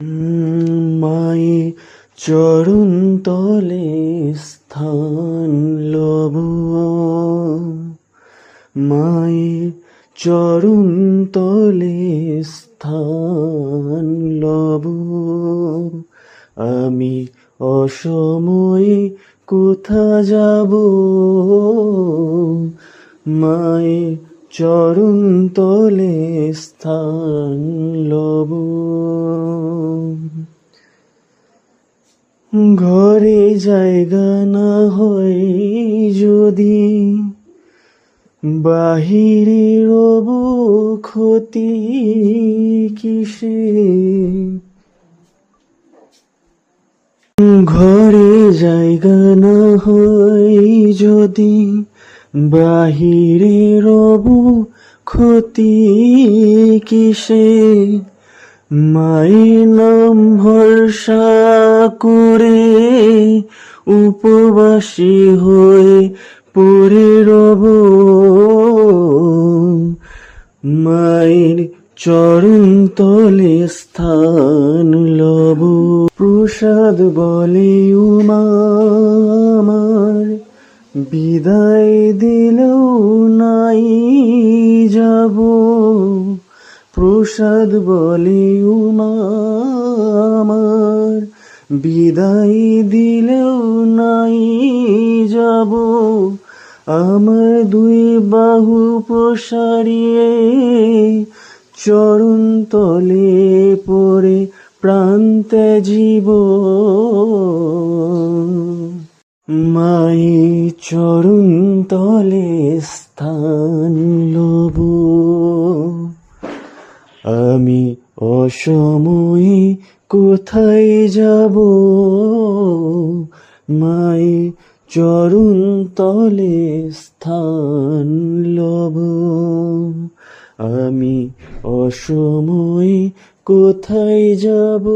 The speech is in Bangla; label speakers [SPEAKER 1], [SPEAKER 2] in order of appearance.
[SPEAKER 1] মায়ে চরণ তলে স্থান লব মায়ে চরণ তলে স্থান লব আমি অসময়ে কোথা যাব? মায়ে চরণ তলে স্থান লব ঘরে জায়গা না হয় যদি বাহিরে রব ক্ষতি কিসে? ঘরে জায়গা না হয় যদি বাহিরে রব ক্ষতি কিসে? মায়ের নাম ভরসা করে উপবাসী হয়ে পড়ে রব। মায়ের চরণ তলে স্থান লব। প্রসাদ বলে, উমা আমার, বিদায় দিলেও নাই যাব। প্রসাদ বলে, উমা আমার বিদায় দিলেও নাই যাব। আমার দুই বাহু প্রসারিয়ে চরণ তলে পড়ে প্রান্তে জীব। মাই চরণ তলে স্থান লব। আমি অসময়ে কোথায় যাব? মাই চরণ তলে স্থান লব। আমি অসময়ে কোথায় যাব?